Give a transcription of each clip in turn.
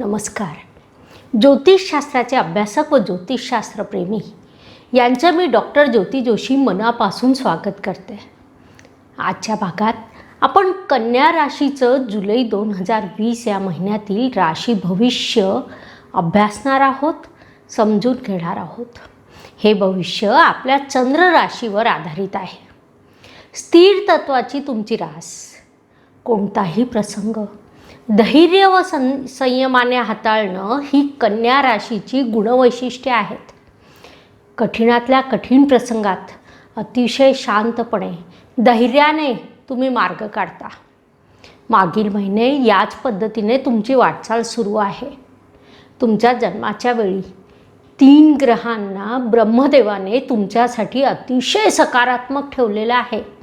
नमस्कार. ज्योतिषशास्त्राचे अभ्यासक व ज्योतिषशास्त्रप्रेमी यांचं मी डॉक्टर ज्योती जोशी मनापासून स्वागत करते. आजच्या भागात आपण कन्या राशीचं जुलै दोन हजार वीस या महिन्यातील राशी भविष्य अभ्यासणार आहोत समजून घेणार आहोत. हे भविष्य आपल्या चंद्र राशीवर आधारित आहे. स्थिर तत्वाची तुमची रास कोणताही प्रसंग धैर्य व सं संयमाने हाताळणं ही कन्या राशीची गुणवैशिष्ट्ये आहेत. कठीणातल्या कठीण प्रसंगात अतिशय शांतपणे धैर्याने तुम्ही मार्ग काढता. मागील महिने याच पद्धतीने तुमची वाटचाल सुरू आहे. तुमच्या जन्माच्या वेळी तीन ग्रहांना ब्रह्मदेवाने तुमच्यासाठी अतिशय सकारात्मक ठेवलेलं आहे.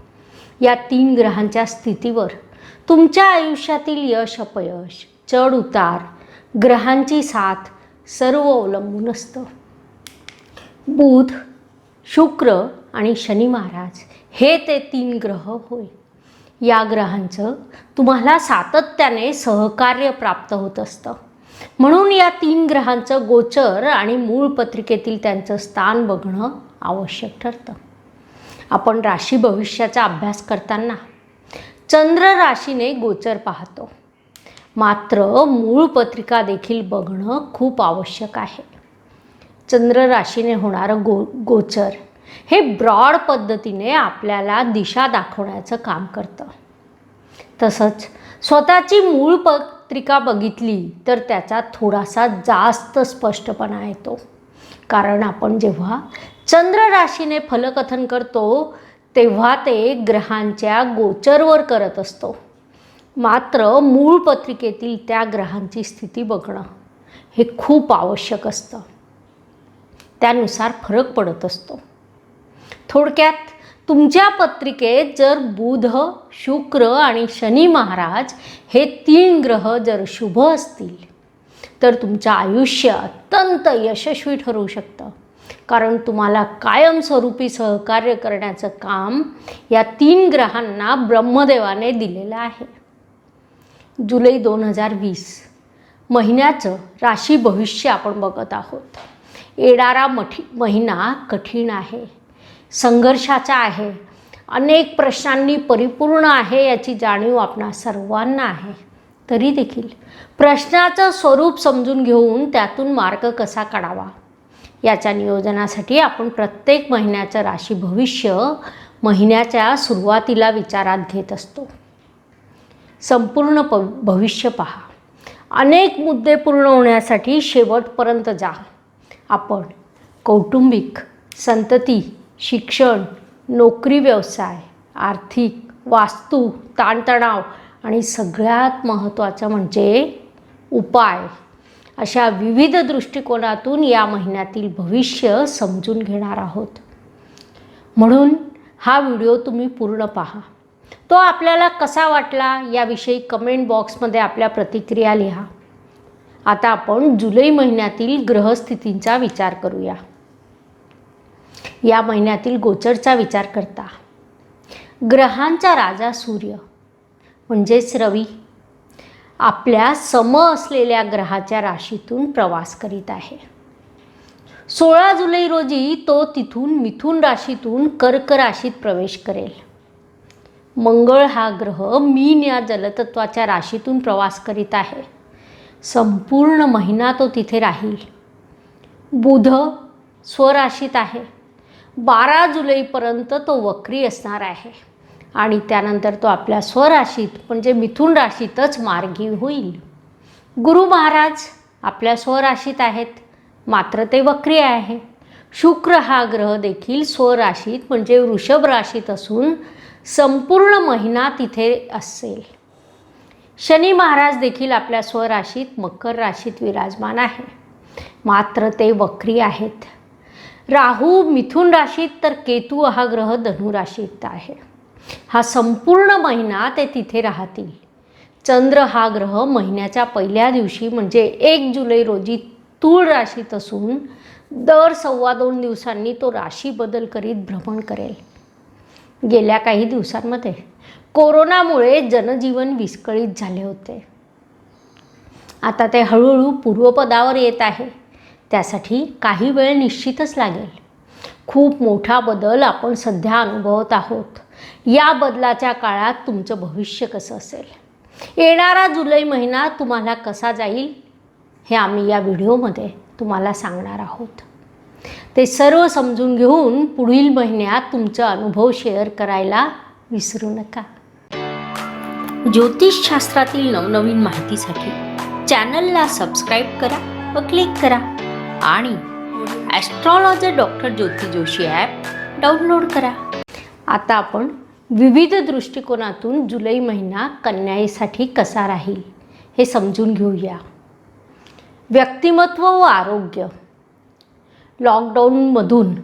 या तीन ग्रहांच्या स्थितीवर. तुमच्या आयुष्यातील यश अपयश चढ उतार ग्रहांची साथ सर्व अवलंबून असतं. बुध शुक्र आणि शनी महाराज हे ते तीन ग्रह होय. या ग्रहांचं तुम्हाला सातत्याने सहकार्य प्राप्त होत असतं. म्हणून या तीन ग्रहांचं गोचर आणि मूळ पत्रिकेतील त्यांचं स्थान बघणं आवश्यक ठरतं. आपण राशी भविष्याचा अभ्यास करताना चंद्र राशीने गोचर पाहतो. मात्र मूळ पत्रिका देखील बघणं खूप आवश्यक आहे. चंद्र राशीने होणारं गो गोचर हे ब्रॉड पद्धतीने आपल्याला दिशा दाखवण्याचं काम करतं. तसंच स्वतःची मूळ पत्रिका बघितली तर त्याचा थोडासा जास्त स्पष्टपणा येतो. कारण आपण जेव्हा चंद्र राशीने फलकथन करतो तेव्हा ते ग्रहांच्या गोचरवर करत असतो. मात्र मूळ पत्रिकेतील त्या ग्रहांची स्थिती बघणं हे खूप आवश्यक असतं. त्यानुसार फरक पडत असतो. थोडक्यात तुमच्या पत्रिकेत जर बुध शुक्र आणि शनी महाराज हे तीन ग्रह जर शुभ असतील तर तुमचं आयुष्य अत्यंत यशस्वी ठरू शकतं. कारण तुम्हाला कायमस्वरूपी सहकार्य करण्याचं काम या तीन ग्रहांना ब्रह्मदेवाने दिलेलं आहे. जुलै दोन हजार वीस महिन्याचं राशी भविष्य आपण बघत आहोत. येणारा मठी महिना कठीण आहे. संघर्षाचा आहे. अनेक प्रश्नांनी परिपूर्ण आहे याची जाणीव आपणा सर्वांना आहे. तरी देखील प्रश्नाचं स्वरूप समजून घेऊन त्यातून मार्ग कसा काढावा? याच्या नियोजनासाठी आपण प्रत्येक महिन्याचं राशी भविष्य महिन्याच्या सुरुवातीला विचारात घेत असतो. संपूर्ण प भविष्य पहा. अनेक मुद्दे पूर्ण होण्यासाठी शेवटपर्यंत जा. आपण कौटुंबिक संतती शिक्षण नोकरी व्यवसाय आर्थिक वास्तू ताणतणाव आणि सगळ्यात महत्त्वाचं म्हणजे उपाय. अशा विविध दृष्टिकोनातून या महिन्यातील भविष्य समजून घेणार आहोत. म्हणून हा व्हिडिओ तुम्ही पूर्ण पहा. तो आपल्याला कसा वाटला याविषयी कमेंट बॉक्समध्ये आपल्या प्रतिक्रिया लिहा. आता आपण जुलै महिन्यातील ग्रहस्थितींचा विचार करूया. या महिन्यातील गोचरचा विचार करता. ग्रहांचा राजा सूर्य म्हणजेच रवी आपल्या सम असलेल्या ग्रहाच्या राशीतून प्रवास करीत आहे. सोळा जुलै रोजी तो तिथून मिथुन राशीतून कर्क राशीत प्रवेश करेल. मंगळ हा ग्रह मीन या जलतत्वाच्या राशीतून प्रवास करीत आहे. संपूर्ण महिना तो तिथे राहील. बुध स्वराशीत आहे. बारा जुलैपर्यंत तो वक्री असणार आहे. आणि त्यानंतर तो आपल्या स्वराशीत म्हणजे मिथुन राशीतच मार्गी होईल. गुरु महाराज आपल्या स्वराशीत आहेत मात्र ते वक्री आहे. शुक्र हा ग्रह देखील स्वराशीत म्हणजे वृषभ राशीत असून संपूर्ण महिना तिथे असेल. शनी महाराज देखील आपल्या स्वराशीत मकर राशीत विराजमान आहे. मात्र ते वक्री आहेत. राहू मिथुन राशीत तर केतू हा ग्रह धनुराशीत आहे. हा संपूर्ण महिना ते तिथे राहतील. चंद्र हा ग्रह महिन्याच्या पहिल्या दिवशी म्हणजे एक जुलै रोजी तूळ राशीत असून दर सव्वा दोन दिवसांनी तो राशी बदल करीत भ्रमण करेल. गेल्या काही दिवसांमध्ये कोरोनामुळे जनजीवन विस्कळीत झाले होते. आता ते हळूहळू पूर्वपदावर येत आहे. त्यासाठी काही वेळ निश्चितच लागेल. खूप मोठा बदल आपण सध्या अनुभवत आहोत. या बदलाच्या काळात तुमचं भविष्य कसं असेल? येणारा जुलै महिना तुम्हाला कसा जाईल हे आम्ही या व्हिडिओमध्ये तुम्हाला सांगणार आहोत. ते सर्व समजून घेऊन पुढील महिन्यात तुमचा अनुभव शेअर करायला विसरू नका. ज्योतिषशास्त्रातील नवनवीन माहितीसाठी चॅनलला सबस्क्राईब करा व क्लिक करा आणि astrologer doctor Jyoti Joshi app download करा. आता आपण विविध दृष्टिकोनातून जुलै महिना कन्याईसाठी कसा राहील हे समजून घेऊया. व्यक्तिमत्व व आरोग्य. लॉकडाऊनमधून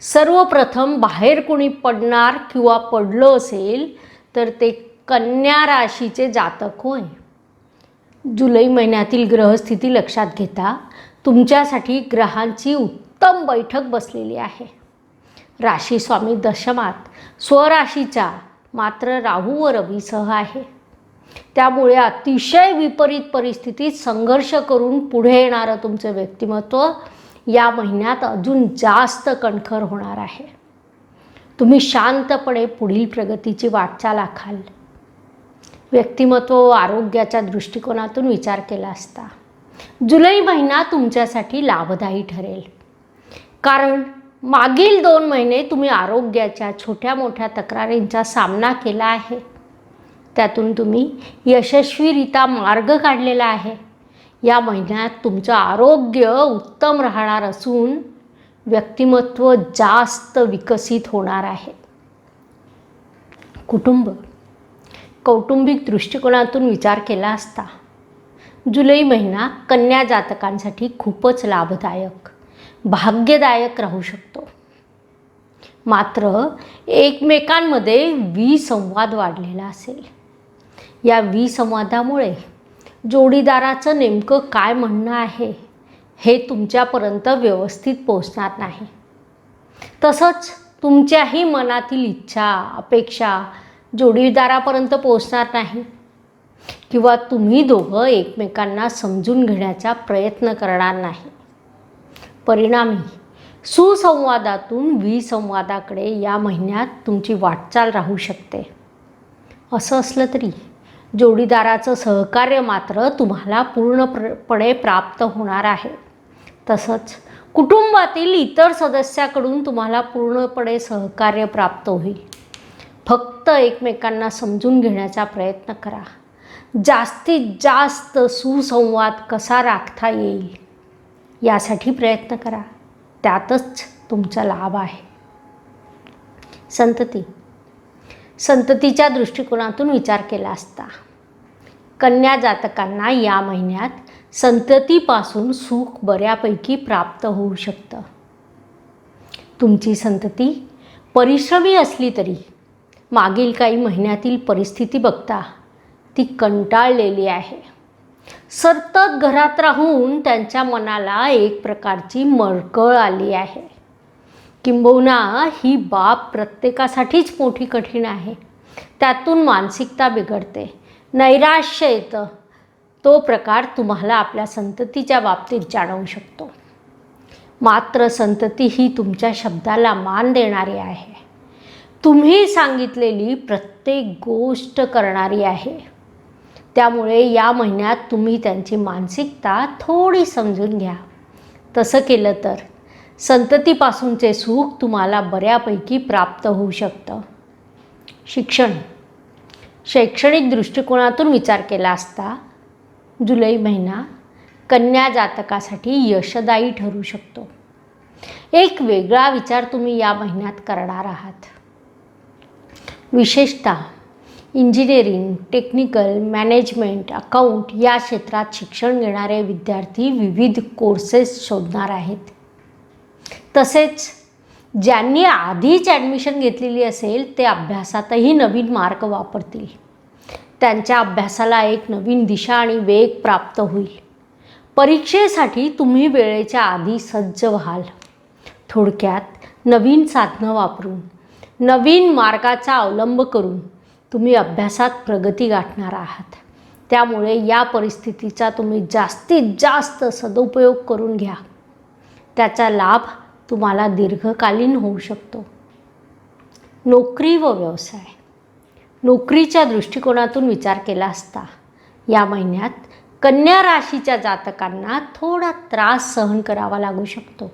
सर्वप्रथम बाहेर कोणी पडणार किंवा पडलं असेल तर ते कन्या राशीचे जातक होय. जुलै महिन्यातील ग्रहस्थिती लक्षात घेता तुमच्यासाठी ग्रहांची उत्तम बैठक बसलेली आहे. राशी स्वामी दशमात. स्वराशीचा मात्र राहू व रवीसह आहे. त्यामुळे अतिशय विपरीत परिस्थितीत संघर्ष करून पुढे येणारं तुमचं व्यक्तिमत्व या महिन्यात अजून जास्त कणखर होणार आहे. तुम्ही शांतपणे पुढील प्रगतीची वाटचाल आखाल. व्यक्तिमत्व व आरोग्याच्या दृष्टिकोनातून विचार केला असता. जुलै महिना तुमच्यासाठी लाभदायी ठरेल. कारण मागील दोन महिने तुम्ही आरोग्याच्या छोट्या मोठ्या तक्रारींचा सामना केला आहे. त्यातून तुम्ही यशस्वीरित्या मार्ग काढलेला आहे. या महिन्यात तुमचं आरोग्य उत्तम राहणार असून व्यक्तिमत्व जास्त विकसित होणार आहे. कुटुंब. कौटुंबिक दृष्टिकोनातून विचार केला असता जुलै महिना कन्या जातकांसाठी खूपच लाभदायक. भाग्यदायक राहू शकतो. मात्र एकमेकांमध्ये विसंवाद वाढलेला असेल. या विसंवादामुळे जोडीदाराचं नेमकं काय म्हणणं आहे हे तुमच्यापर्यंत व्यवस्थित पोचणार नाही. तसंच तुमच्याही मनातील इच्छा अपेक्षा जोडीदारापर्यंत पोचणार नाही. किंवा तुम्ही दोघं एकमेकांना समजून घेण्याचा प्रयत्न करणार नाही. परिणामी सुसंवादातून विसंवादाकडे या महिन्यात तुमची वाटचाल राहू शकते. असं असलं तरी जोडीदाराचं सहकार्य मात्र तुम्हाला पूर्णपणे प्राप्त होणार आहे. तसंच कुटुंबातील इतर सदस्याकडून तुम्हाला पूर्णपणे सहकार्य प्राप्त होईल. फक्त एकमेकांना समजून घेण्याचा प्रयत्न करा. जास्तीत जास्त सुसंवाद कसा राखता येईल? यासाठी प्रयत्न करा. त्यातच तुमचा लाभ आहे. संतती. संततीच्या दृष्टिकोनातून विचार केला असता. कन्या जातकांना या महिन्यात संततीपासून सुख बऱ्यापैकी प्राप्त होऊ शकतं. तुमची संतती परिश्रमी असली तरी मागील काही महिन्यातील परिस्थिती बघता ती कंटाळलेली आहे. सतत घरात राहून त्यांच्या मनाला एक प्रकारची मळकळ आली आहे. किंबहुना ही बाब प्रत्येकासाठीच मोठी कठीण आहे. त्यातून मानसिकता बिघडते. नैराश्य येतं. तो प्रकार तुम्हाला आपल्या संततीच्या बाबतीत जाणवू शकतो. मात्र संतती ही तुमच्या शब्दाला मान देणारी आहे. तुम्ही सांगितलेली प्रत्येक गोष्ट करणारी आहे. त्यामुळे या महिन्यात तुम्ही त्यांची मानसिकता थोडी समजून घ्या. तसं केलं तर संततीपासूनचे सुख तुम्हाला बऱ्यापैकी प्राप्त होऊ शकतं. शिक्षण. शैक्षणिक दृष्टिकोनातून विचार केला असता जुलै महिना कन्या जातकासाठी यशदायी ठरू शकतो. एक वेगळा विचार तुम्ही या महिन्यात करणार आहात. विशेषतः इंजिनिअरिंग टेक्निकल मॅनेजमेंट अकाउंट या क्षेत्रात शिक्षण घेणारे विद्यार्थी विविध कोर्सेस शोधणार आहेत. तसेच ज्यांनी आधीच ॲडमिशन घेतलेली असेल ते अभ्यासातही नवीन मार्ग वापरतील. त्यांच्या अभ्यासाला एक नवीन दिशा आणि वेग प्राप्त होईल. परीक्षेसाठी तुम्ही वेळेच्या आधी सज्ज व्हाल. थोडक्यात नवीन साधनं वापरून नवीन मार्गाचा अवलंब करून तुम्ही अभ्यासात प्रगती गाठणार आहात. त्यामुळे या परिस्थितीचा तुम्ही जास्तीत जास्त सदुपयोग करून घ्या. त्याचा लाभ तुम्हाला दीर्घकालीन होऊ शकतो. नोकरी व व्यवसाय. नोकरीच्या दृष्टिकोनातून विचार केला असता या महिन्यात कन्या राशीच्या जातकांना थोडा त्रास सहन करावा लागू शकतो.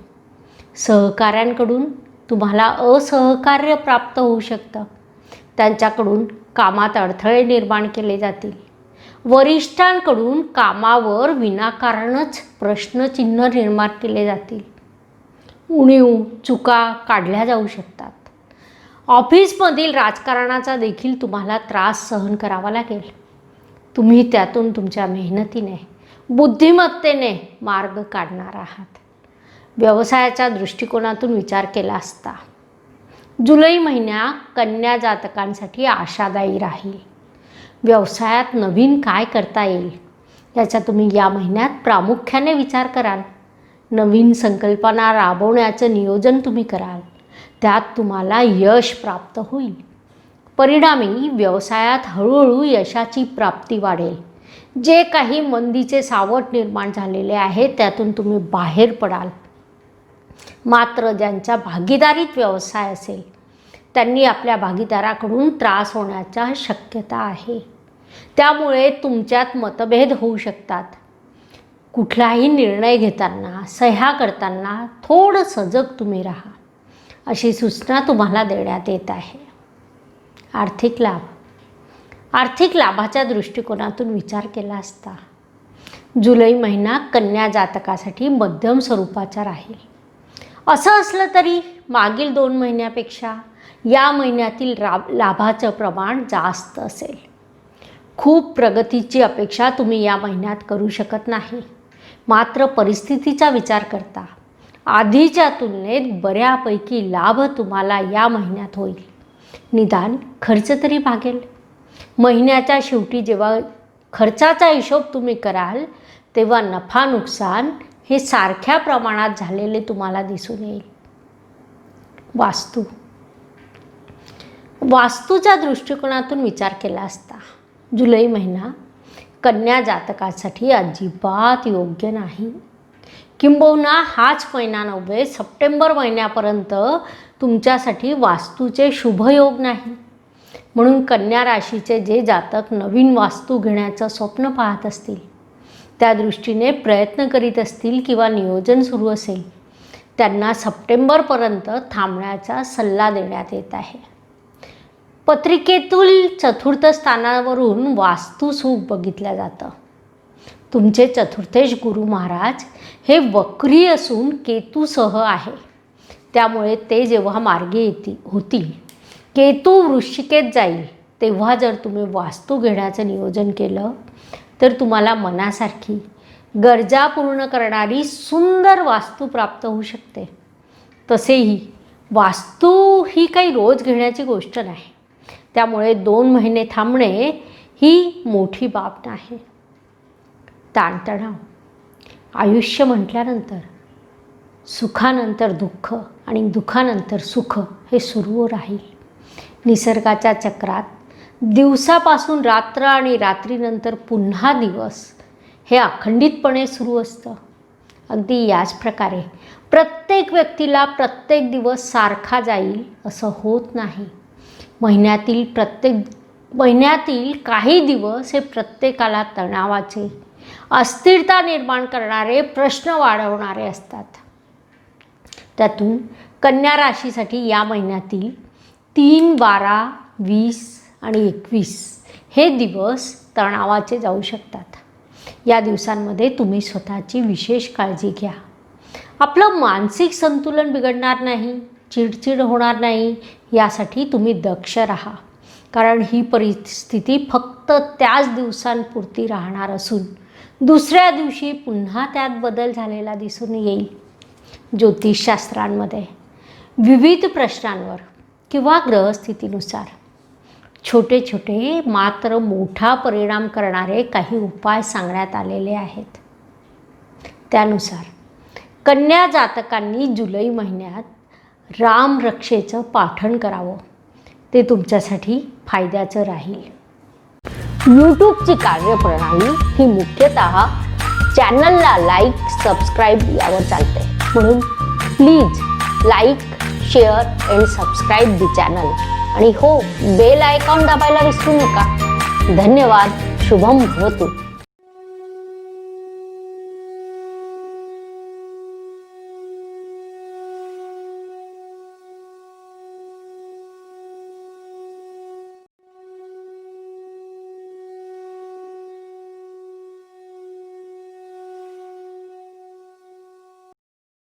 सहकाऱ्यांकडून तुम्हाला असहकार्य प्राप्त होऊ शकतं. त्यांच्याकडून कामात अडथळे निर्माण केले जातील. वरिष्ठांकडून कामावर विनाकारणच प्रश्नचिन्ह निर्माण केले जातील. उणीव चुका काढल्या जाऊ शकतात. ऑफिसमधील राजकारणाचा देखील तुम्हाला त्रास सहन करावा लागेल. तुम्ही त्यातून तुमच्या मेहनतीने बुद्धिमत्तेने मार्ग काढणार आहात. व्यवसायाच्या दृष्टिकोनातून विचार केला असता. जुलै महिन्या कन्या जातकांसाठी आशादायी राहील. व्यवसायात नवीन काय करता येईल? याचा तुम्ही या महिन्यात प्रामुख्याने विचार कराल. नवीन संकल्पना राबवण्याचं नियोजन तुम्ही कराल. त्यात तुम्हाला यश प्राप्त होईल. परिणामी व्यवसायात हळूहळू यशाची प्राप्ती वाढेल. जे काही मंदीचे सावट निर्माण झालेले आहे त्यातून तुम्ही बाहेर पडाल. मात्र ज्यांच्या भागीदारीत व्यवसाय असेल त्यांनी आपल्या भागीदाराकडून त्रास होण्याच्या शक्यता आहे. त्यामुळे तुमच्यात मतभेद होऊ शकतात. कुठलाही निर्णय घेताना सह्या करताना थोडं सजग तुम्ही राहा. अशी सूचना तुम्हाला देण्यात येत आहे. आर्थिक लाभ. आर्थिक लाभाच्या दृष्टिकोनातून विचार केला असता जुलै महिना कन्या जातकासाठी मध्यम स्वरूपाचा राहील. असं असलं तरी मागील दोन महिन्यापेक्षा या महिन्यातील राब लाभाचं प्रमाण जास्त असेल. खूप प्रगतीची अपेक्षा तुम्ही या महिन्यात करू शकत नाही. मात्र परिस्थितीचा विचार करता. आधीच्या तुलनेत बऱ्यापैकी लाभ तुम्हाला या महिन्यात होईल. निदान खर्च तरी भागेल. महिन्याच्या शेवटी जेव्हा खर्चाचा हिशोब तुम्ही कराल तेव्हा नफा नुकसान हे सारख्या प्रमाणात झालेले तुम्हाला दिसून येईल. वास्तू वास्तूच्या दृष्टिकोनातून विचार केला असता जुलै महिना कन्या जातकासाठी अजिबात योग्य नाही. किंबहुना हाच महिना नव्हे सप्टेंबर महिन्यापर्यंत तुमच्यासाठी वास्तूचे शुभयोग नाही. म्हणून कन्या राशीचे जे जातक नवीन वास्तू घेण्याचं स्वप्न पाहत असतील त्या दृष्टीने प्रयत्न करीत असतील किंवा नियोजन सुरू असेल त्यांना सप्टेंबरपर्यंत थांबण्याचा सल्ला देण्यात येत आहे. पत्रिकेतील चतुर्थ स्थानावरून वास्तुसुख बघितलं जातं. तुमचे चतुर्थेश गुरु महाराज हे वक्री असून केतूसह आहे. त्यामुळे ते जेव्हा मार्गे येतील होतील केतू वृश्चिकेत जाईल तेव्हा जर तुम्ही वास्तू घेण्याचं नियोजन केलं तर तुम्हाला मनासारखी गरजा पूर्ण करणारी सुंदर वास्तू प्राप्त होऊ शकते. तसेही वास्तू ही काही रोज घेण्याची गोष्ट नाही. त्यामुळे दोन महिने थांबणे ही मोठी बाब नाही. ताणतणाव. आयुष्य म्हटल्यानंतर सुखानंतर दुःख आणि दुःखानंतर सुख हे सुरू राहील. निसर्गाच्या चक्रात दिवसापासून रात्र आणि रात्रीनंतर पुन्हा दिवस हे अखंडितपणे सुरू असतं. अगदी याच प्रकारे प्रत्येक व्यक्तीला प्रत्येक दिवस सारखा जाईल असं होत नाही. महिन्यातील प्रत्येक महिन्यातील काही दिवस हे प्रत्येकाला तणावाचे अस्थिरता निर्माण करणारे प्रश्न वाढवणारे असतात. त्यातून कन्या राशीसाठी या महिन्यातील तीन बारा वीस आणि एकवीस हे दिवस तणावाचे जाऊ शकतात. या दिवसांमध्ये तुम्ही स्वतःची विशेष काळजी घ्या. आपलं मानसिक संतुलन बिघडणार नाही. चिडचिड होणार नाही यासाठी तुम्ही दक्ष राहा. कारण ही परिस्थिती फक्त त्याच दिवसांपुरती राहणार असून दुसऱ्या दिवशी पुन्हा त्यात बदल झालेला दिसून येईल. ज्योतिषशास्त्रांमध्ये विविध प्रश्नांवर किंवा ग्रहस्थितीनुसार छोटे छोटे मात्र मोठा परिणाम करणारे काही उपाय सांगण्यात आलेले आहेत. त्यानुसार कन्या जातकांनी जुलै महिन्यात रामरक्षेचं पाठण करावं. ते तुमच्यासाठी फायद्याचं राहील. यूट्यूबची कार्यप्रणाली ही मुख्यतः चॅनलला लाईक सबस्क्राईब यावर चालते. म्हणून please like share and subscribe the channel. आणि हो बेल आयकॉन दाबायला विसरू नका. धन्यवाद. शुभम होतो